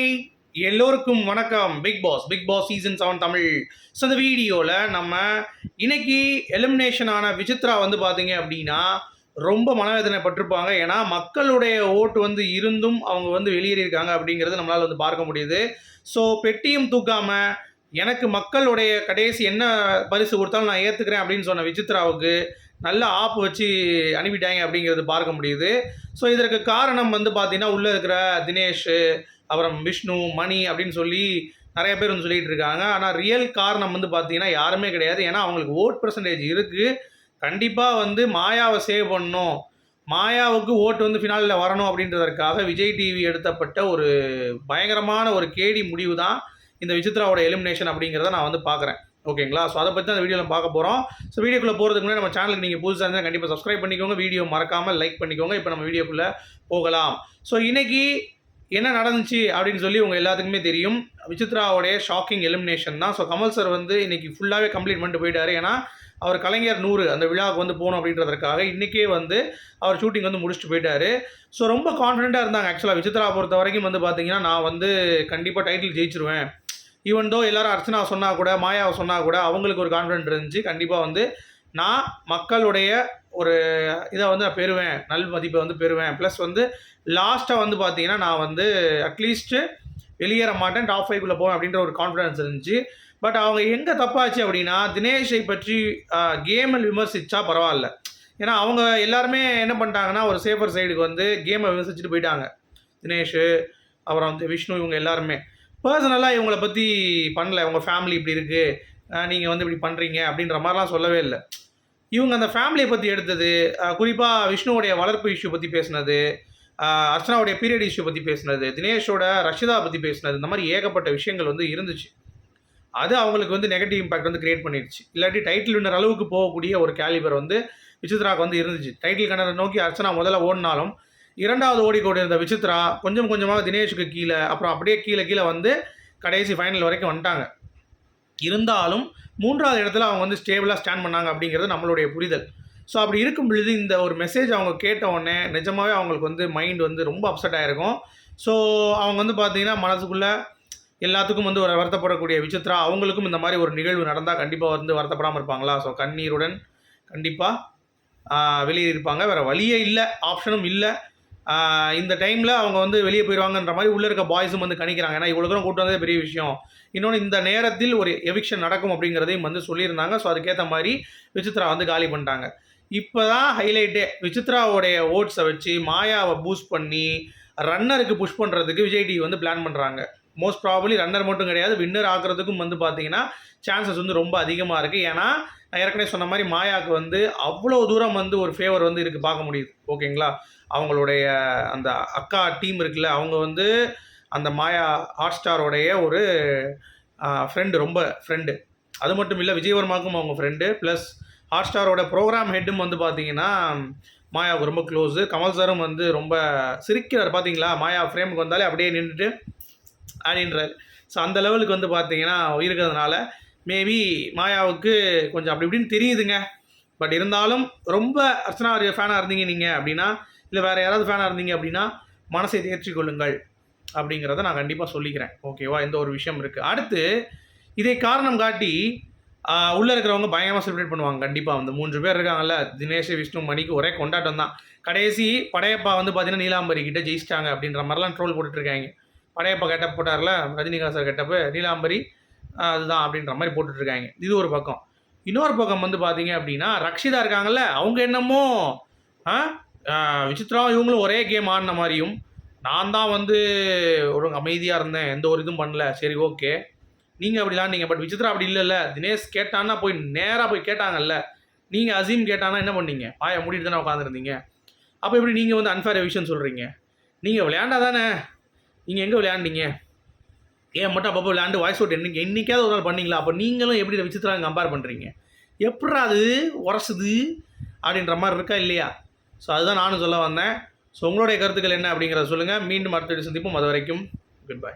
Hi எல்லோருக்கும் வணக்கம். Bigg Boss Bigg Boss season seven Tamil. So இந்த வீடியோவில் நம்ம இன்னைக்கு எலிமினேஷன் ஆன விசித்ரா வந்து பார்த்தீங்க அப்படின்னா ரொம்ப மனவேதனைப்பட்டிருப்பாங்க. ஏன்னா மக்களுடைய ஓட்டு வந்து இருந்தும் அவங்க வந்து வெளியேறியிருக்காங்க அப்படிங்கிறது நம்மளால் வந்து பார்க்க முடியுது. ஸோ பெட்டியும் தூக்காமல் எனக்கு மக்களுடைய கடைசி என்ன பரிசு கொடுத்தாலும் நான் ஏற்றுக்கிறேன் அப்படின்னு சொன்ன விசித்ராவுக்கு நல்ல ஆப் வச்சு அனுப்பிட்டாங்க அப்படிங்கிறது பார்க்க முடியுது. ஸோ இதற்கு காரணம் வந்து பார்த்தீங்கன்னா உள்ளே இருக்கிற தினேஷ் அப்புறம் விஷ்ணு மணி அப்படின்னு சொல்லி நிறைய பேர் வந்து சொல்லிட்டு இருக்காங்க. ஆனால் ரியல் காரணம் வந்து பார்த்தீங்கன்னா யாருமே கிடையாது. ஏன்னா அவங்களுக்கு ஓட் பர்சன்டேஜ் இருக்குது கண்டிப்பாக வந்து மாயாவை சேவ் பண்ணணும். மாயாவுக்கு ஓட்டு வந்து ஃபினாலில் வரணும் அப்படின்றதற்காக விஜய் டிவி எடுத்தப்பட்ட ஒரு பயங்கரமான ஒரு கேடி முடிவு தான் இந்த விசித்ராவோட எலிமினேஷன் அப்படிங்கிறத நான் வந்து பார்க்குறேன் ஓகேங்களா? ஸோ அதை பற்றி தான் அந்த வீடியோவில் பார்க்க போகிறோம் ஸோ வீடியோக்குள்ளே போகிறதுக்கு முன்னாடி நம்ம சேனலுக்கு நீங்கள் புதுசாக இருந்தால் கண்டிப்பாக சப்ஸ்கிரைப் பண்ணிக்கோங்க. வீடியோ மறக்காமல் லைக் பண்ணிக்கோங்க. இப்போ நம்ம வீடியோக்குள்ளே போகலாம். ஸோ இன்றைக்கி என்ன நடந்துச்சு அப்படின்னு சொல்லி உங்கள் எல்லாத்துக்குமே தெரியும். விசித்ராவுடைய ஷாக்கிங் எலிமினேஷன் தான். ஸோ கமல் சார் வந்து இன்றைக்கி ஃபுல்லாகவே கம்ப்ளீட் பண்ணிட்டு போயிட்டார். ஏன்னா அவர் கலைஞர் நூறு அந்த விழாவுக்கு வந்து போகணும் அப்படின்றதுக்காக இன்றைக்கே வந்து அவர் ஷூட்டிங் வந்து முடிச்சுட்டு போயிட்டார். ஸோ ரொம்ப கான்ஃபிடென்ட்டாக இருந்தாங்க. ஆக்சுவலாக விசித்ரா பொறுத்த வரைக்கும் வந்து பார்த்தீங்கன்னா நான் வந்து கண்டிப்பாக டைட்டில் ஜெயிச்சிருவேன். ஈவன் தோ எல்லாரும் அர்ச்சனா சொன்னால் கூட மாயாவை சொன்னால் கூட அவங்களுக்கு ஒரு கான்ஃபிடென்ட் இருந்துச்சு. கண்டிப்பாக வந்து நான் மக்களுடைய ஒரு இதை வந்து நான் பெறுவேன் நல் மதிப்பை வந்து பெறுவேன். ப்ளஸ் வந்து லாஸ்ட்டாக வந்து பார்த்தீங்கன்னா நான் வந்து அட்லீஸ்ட்டு வெளியேற மாட்டேன் டாப் ஃபைவ்க்குள்ளே போவேன் அப்படின்ற ஒரு கான்ஃபிடன்ஸ் இருந்துச்சு. பட் அவங்க எங்கே தப்பாச்சு அப்படின்னா தினேஷை பற்றி கேமில் விமர்சித்தா பரவாயில்ல. ஏன்னா அவங்க எல்லாருமே என்ன பண்ணிட்டாங்கன்னா ஒரு சேஃபர் சைடுக்கு வந்து கேமை விமர்சிச்சுட்டு போயிட்டாங்க. தினேஷு அப்புறம் வந்து விஷ்ணு இவங்க எல்லாருமே. பர்சனலாக இவங்கள பற்றி பண்ணல. உங்கள் ஃபேமிலி இப்படி இருக்குது நீங்கள் வந்து இப்படி பண்ணுறீங்க அப்படின்ற மாதிரிலாம் சொல்லவே இல்லை. இவங்க அந்த ஃபேமிலியை பற்றி எடுத்தது குறிப்பாக விஷ்ணுவோடைய வளர்ப்பு இஷ்யூ பற்றி பேசினது அர்ச்சனாவுடைய பீரியட் இஷ்யூ பற்றி பேசினது தினேஷோட ரஷிதா பற்றி பேசினது இந்த மாதிரி ஏகப்பட்ட விஷயங்கள் வந்து இருந்துச்சு. அது அவங்களுக்கு வந்து நெகட்டிவ் இம்பாக்ட் வந்து கிரியேட் பண்ணிடுச்சு. இல்லாட்டி டைட்டில் வின்னர் அளவுக்கு போகக்கூடிய ஒரு கேலிபர் வந்து விசித்ராவுக்கு வந்து இருந்துச்சு. டைட்டில் கண்ணரை நோக்கி அர்ச்சனா முதல்ல ஓடினாலும் இரண்டாவது ஓடிக்கோடி இருந்த விசித்ரா கொஞ்சம் கொஞ்சமாக தினேஷுக்கு கீழே அப்புறம் அப்படியே கீழே கீழே வந்து கடைசி ஃபைனல் வரைக்கும் வந்துட்டாங்க. இருந்தாலும் மூன்றாவது இடத்துல அவங்க வந்து ஸ்டேபிளாக ஸ்டாண்ட் பண்ணாங்க அப்படிங்கிறது நம்மளுடைய புரிதல். ஸோ அப்படி இருக்கும் பொழுது இந்த ஒரு மெசேஜ் அவங்க கேட்ட உடனே நிஜமாகவே அவங்களுக்கு வந்து மைண்ட் வந்து ரொம்ப அப்செட் ஆகிருக்கும் ஸோ அவங்க வந்து பார்த்தீங்கன்னா மனசுக்குள்ளே எல்லாத்துக்கும் வந்து ஒரு வருத்தப்படக்கூடிய விசித்ரா அவங்களுக்கும் இந்த மாதிரி ஒரு நிகழ்வு நடந்தால் கண்டிப்பாக வந்து வருத்தப்படாமல் இருப்பாங்களா? ஸோ கண்ணீருடன் கண்டிப்பாக வெளியே இருப்பாங்க. வேறு வழியே இல்லை ஆப்ஷனும் இல்லை. இந்த டைமில் அவங்க வந்து வெளியே போயிடுவாங்கன்ற மாதிரி உள்ளே இருக்க பாய்ஸும் வந்து கணிக்கிறாங்க. ஏன்னா இவ்வளோ தூரம் கூட்டு வந்ததே பெரிய விஷயம். இன்னொன்று இந்த நேரத்தில் ஒரு எவிக்ஷன் நடக்கும் அப்படிங்கிறதையும் வந்து சொல்லியிருந்தாங்க. ஸோ அதுக்கேற்ற மாதிரி விசித்ரா வந்து காலி பண்ணிட்டாங்க. இப்போ தான் ஹைலைட்டே விசித்ராவோடைய ஓட்ஸை வச்சு மாயாவை பூஸ்ட் பண்ணி ரன்னருக்கு புஷ் பண்ணுறதுக்கு விஜய் டிவி வந்து பிளான் பண்ணுறாங்க மோஸ்ட் ப்ராபலி ரன்னர் மட்டும் கிடையாது. வின்னர் ஆகிறதுக்கும் வந்து பார்த்தீங்கன்னா சான்சஸ் வந்து ரொம்ப அதிகமாக இருக்குது ஏன்னா நான் ஏற்கனவே சொன்ன மாதிரி மாயாவுக்கு வந்து அவ்வளோ தூரம் வந்து ஒரு ஃபேவர் வந்து இருக்குது பார்க்க முடியுது. ஓகேங்களா? அவங்களுடைய அந்த அக்கா டீம் இருக்குல்ல அவங்க வந்து அந்த மாயா ஹாட் ஸ்டாரோடைய ஒரு ஃப்ரெண்டு ரொம்ப ஃப்ரெண்டு அது மட்டும் இல்லை விஜயவர்மாவுக்கும் அவங்க ஃப்ரெண்டு ப்ளஸ் ஹாட் ஸ்டாரோட ப்ரோக்ராம் ஹெட்டும் வந்து பார்த்தீங்கன்னா மாயாவுக்கு ரொம்ப க்ளோஸு கமல் சாரும் வந்து ரொம்ப சிரிக்கிறார். பார்த்தீங்களா மாயா ஃப்ரேமுக்கு வந்தாலே அப்படியே நின்றுட்டு அப்படின்றார். ஸோ அந்த லெவலுக்கு வந்து பார்த்தீங்கன்னா இருக்கிறதுனால மேபி மாயாவுக்கு கொஞ்சம் அப்படி இப்படின்னு தெரியுதுங்க. பட் இருந்தாலும் ரொம்ப அர்ச்சனா ஃபேனாக இருந்தீங்க நீங்கள் அப்படின்னா இல்லை வேறு யாராவது ஃபேனாக இருந்தீங்க அப்படின்னா மனசை தேர்ச்சி கொள்ளுங்கள் அப்படிங்கிறத நான் கண்டிப்பாக சொல்லிக்கிறேன். ஓகேவா இந்த ஒரு விஷயம் இருக்குது அடுத்து இதை காரணம் காட்டி உள்ளே இருக்கிறவங்க பயங்கரமாக செலிப்ரேட் பண்ணுவாங்க. கண்டிப்பாக வந்து மூன்று பேர் இருக்காங்கல்ல தினேஷ் விஷ்ணு மணிக்கு ஒரே கொண்டாட்டம் தான் கடைசி படையப்பா வந்து பார்த்தீங்கன்னா நீலாம்பரி கிட்ட ஜெயிச்சிட்டாங்க அப்படின்ற மாதிரிலாம் ட்ரோல் போட்டுட்ருக்காங்க படையப்பா கெட்டப் போட்டார்ல ரஜினிகாந்த் சார் கெட்டப்பு நீலாம்பரி அதுதான் அப்படின்ற மாதிரி போட்டுட்ருக்காங்க. இது ஒரு பக்கம். இன்னொரு பக்கம் வந்து பார்த்தீங்க அப்படின்னா ரக்ஷிதா இருக்காங்கல்ல அவங்க என்னமோ ஆ விசித்ரா இவங்களும் ஒரே கேம் ஆடின மாதிரியும் நான் தான் வந்து ஒரு அமைதியாக இருந்தேன் எந்த ஒரு இதுவும் பண்ணல. சரி ஓகே. நீங்கள் அப்படி நீங்கள் பட் விசித்ரா அப்படி இல்லைல்ல. தினேஷ் கேட்டான்னா போய் நேராக போய் கேட்டாங்கல்ல. நீங்கள் அசீம் கேட்டானா என்ன பண்ணீங்க? பாய மூடிட்டு தானே உட்காந்துருந்தீங்க அப்போ எப்படி நீங்கள் வந்து அன்ஃபேர் விஷயம் சொல்கிறீங்க நீங்கள் விளையாண்டா தானே. நீங்கள் எங்கே விளையாண்டீங்க ஏன் மட்டும் அப்பப்போ விளையாண்டு வாய்ஸ் அவுட் என்னைக்கு என்றைக்காவது ஒரு நாள் பண்ணீங்களா? அப்போ நீங்களும் எப்படி விசித்திராங்க கம்பேர் பண்ணுறீங்க எப்படா அது உரசுது அப்படின்ற மாதிரி இருக்கா இல்லையா? ஸோ அதுதான் நானும் சொல்ல வந்தேன். ஸோ உங்களுடைய கருத்துக்கள் என்ன அப்படிங்கிறத சொல்லுங்கள் மீண்டும் அடுத்த சந்திப்போம். அது வரைக்கும் குட் பை